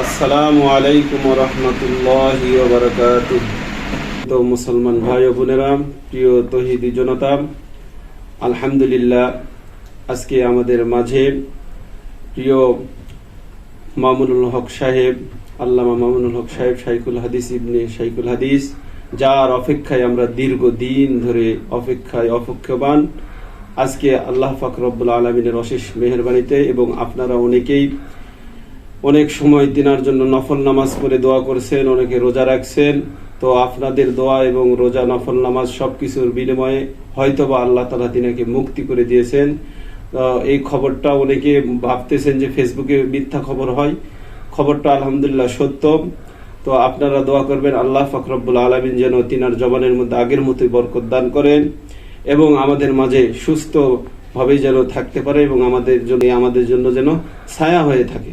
আসসালামু আলাইকুম রহমতুল্লাহি তো মুসলমান ভাই ও বোনেরা, প্রিয় তহিদি জনতা, আলহামদুলিল্লাহ, আজকে আমাদের মাঝে প্রিয় মামুনুল হক সাহেব, আল্লামা মামুনুল হক সাহেব শাইকুল হাদিস ইবনে শাইকুল হাদিস, যার অপেক্ষায় আমরা দীর্ঘদিন ধরে অপেক্ষায় অপেক্ষবান আজকে আল্লাহ ফাকরবুল আলমিনের অশেষ মেহরবানিতে এবং আপনারা অনেকেই অনেক সময় দিনার জন্য নফল নামাজ পড়ে দোয়া করছেন, অনেকে রোজা রাখছেন। তো আপনাদের দোয়া এবং রোজা, নফল নামাজ সবকিছুর বিনিময়ে হয়তোবা আল্লাহ তালা তিনাকে মুক্তি করে দিয়েছেন। এই খবরটা অনেকে ভাবতেছেন যে ফেসবুকে মিথ্যা খবর হয়। খবরটা আলহামদুলিল্লাহ সত্য। তো আপনারা দোয়া করবেন, আল্লাহ ফখরবুল আলমিন যেন তিনার জবানের মধ্যে আগের মতোই বরকত দান করেন এবং আমাদের মাঝে সুস্থ ভাবে যেন থাকতে পারে এবং আমাদের জন্য আমাদের জন্য যেন ছায়া হয়ে থাকে।